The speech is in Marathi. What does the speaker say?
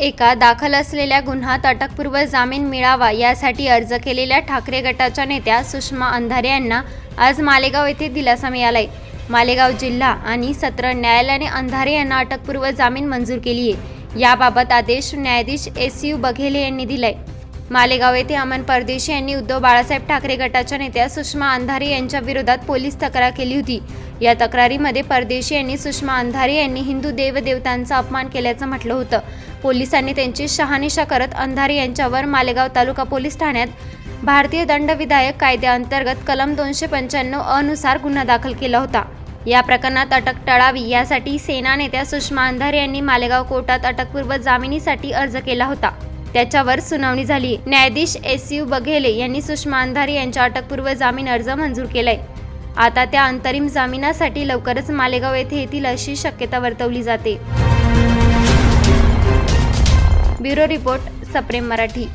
एका दाखल असलेल्या गुन्ह्यात अटकपूर्व जामीन मिळावा यासाठी अर्ज केलेल्या ठाकरे गटाच्या नेत्या सुषमा अंधारे यांना आज मालेगाव येथे दिलासा मिळालाय. मालेगाव जिल्हा आणि सत्र न्यायालयाने अंधारे यांना अटकपूर्व जामीन मंजूर केली आहे याबाबत आदेश न्यायाधीश एस यू बघेले यांनी दिलाय. मालेगाव येथे अमन परदेशी यांनी उद्धव बाळासाहेब ठाकरे गटाच्या नेत्या सुषमा अंधारे यांच्या विरोधात पोलीस तक्रार केली होती. या तक्रारीमध्ये परदेशी यांनी सुषमा अंधारे यांनी हिंदू देवदेवतांचा अपमान केल्याचं म्हटलं होतं. पोलिसांनी त्यांची शहानिशा करत अंधारे यांच्यावर मालेगाव तालुका पोलीस ठाण्यात भारतीय दंडविधायक कायद्याअंतर्गत कलम दोनशे पंच्याण्णव अनुसार गुन्हा दाखल केला होता. या प्रकरणात अटक टळावी यासाठी सेना नेत्या सुषमा अंधारे यांनी मालेगाव कोर्टात अटकपूर्व जामिनीसाठी अर्ज केला होता. त्याच्यावर सुनावणी झाली. न्यायाधीश एस यू बघेले यांनी सुषमा अंधारे यांच्या अटकपूर्व जामीन अर्ज मंजूर केलाय. आता त्या अंतरिम जामिनासाठी लवकरच मालेगाव येथे येतील अशी शक्यता वर्तवली जाते. ब्युरो रिपोर्ट सप्रेम मराठी.